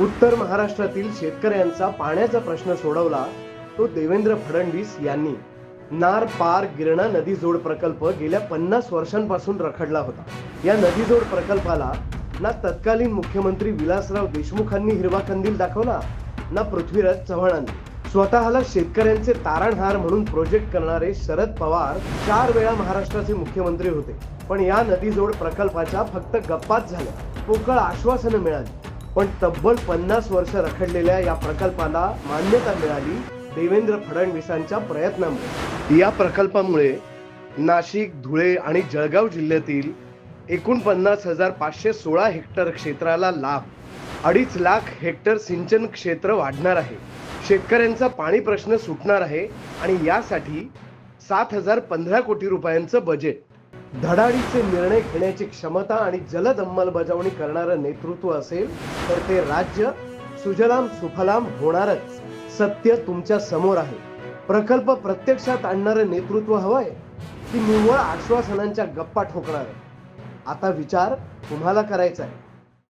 उत्तर महाराष्ट्रातील शेतकऱ्यांचा पाण्याचा प्रश्न सोडवला तो देवेंद्र फडणवीस यांनी. नार पार गिरणा नदी जोड प्रकल्प गेल्या पन्नास वर्षांपासून रखडला होता. या नदी जोड प्रकल्पाला ना तत्कालीन मुख्यमंत्री विलासराव देशमुखांनी हिरवा कंदील दाखवला ना पृथ्वीराज चव्हाणांनी. स्वतःला शेतकऱ्यांचे तारणहार म्हणून प्रोजेक्ट करणारे शरद पवार चार वेळा महाराष्ट्राचे मुख्यमंत्री होते. पण या नदीजोड प्रकल्पाच्या फक्त गप्पाच झाल्या. पोकळ आश्वासनं मिळाली. पण तब्बल पन्नास वर्ष रखडलेल्या या प्रकल्पाला मान्यता मिळाली देवेंद्र फडणवीसांच्या प्रयत्नामुळे. या प्रकल्पामुळे नाशिक धुळे आणि जळगाव जिल्ह्यातील एकोणपन्नास हजार पाचशे सोळा हेक्टर क्षेत्राला लाभ अडीच लाख हेक्टर सिंचन क्षेत्र वाढणार आहे. शेतकऱ्यांचा पाणी प्रश्न सुटणार आहे आणि यासाठी सात हजार पंधरा कोटी रुपयांचं बजेट धडाडीचे निर्णय घेण्याची क्षमता आणि जलद अंमलबजावणी करणारं नेतृत्व असेल तर ते राज्य सुजलाम सुफलाम होणारच. सत्य तुमच्यासमोर आहे. प्रकल्प प्रत्यक्षात आणणारं नेतृत्व हवंय. की निव्वळ आश्वासनांच्या गप्पा ठोकणार. आता विचार तुम्हाला करायचा आहे.